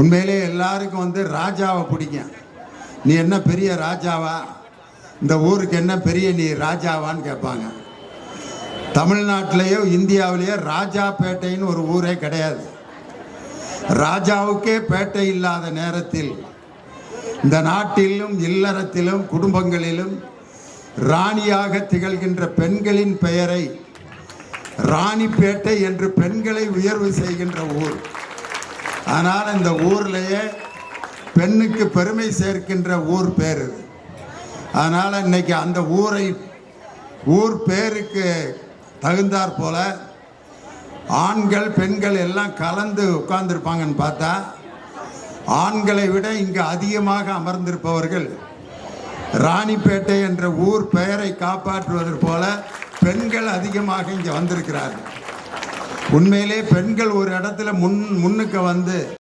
உண்மையிலே எல்லாருக்கும் வந்து ராஜாவை பிடிக்கும். நீ என்ன பெரிய ராஜாவா? இந்த ஊருக்கு என்ன பெரிய நீ ராஜாவான்னு கேட்பாங்க. தமிழ்நாட்டிலேயோ இந்தியாவிலேயோ ராஜாப்பேட்டைன்னு ஒரு ஊரே கிடையாது. ராஜாவுக்கே பேட்டை இல்லாத நேரத்தில் இந்த நாட்டிலும் இல்லறத்திலும் குடும்பங்களிலும் ராணியாக திகழ்கின்ற பெண்களின் பெயரை ராணிப்பேட்டை என்று பெண்களை உயர்வு செய்கின்ற ஊர். ஆனால் இந்த ஊர்லேயே பெண்ணுக்கு பெருமை சேர்க்கின்ற ஊர் பேர் இது. அதனால் இன்னைக்கு அந்த ஊரை ஊர் பேருக்கு தகுந்தாற் போல ஆண்கள் பெண்கள் எல்லாம் கலந்து உட்கார்ந்துருப்பாங்கன்னு பார்த்தா ஆண்களை விட இங்கு அதிகமாக அமர்ந்திருப்பவர்கள் ராணிப்பேட்டை என்ற ஊர் பெயரை காப்பாற்றுவதற்கு போல பெண்கள் அதிகமாக இங்கே வந்திருக்கிறார்கள். உண்மையிலே பெண்கள் ஒரு இடத்துல முன் முன்னுக்கு வந்து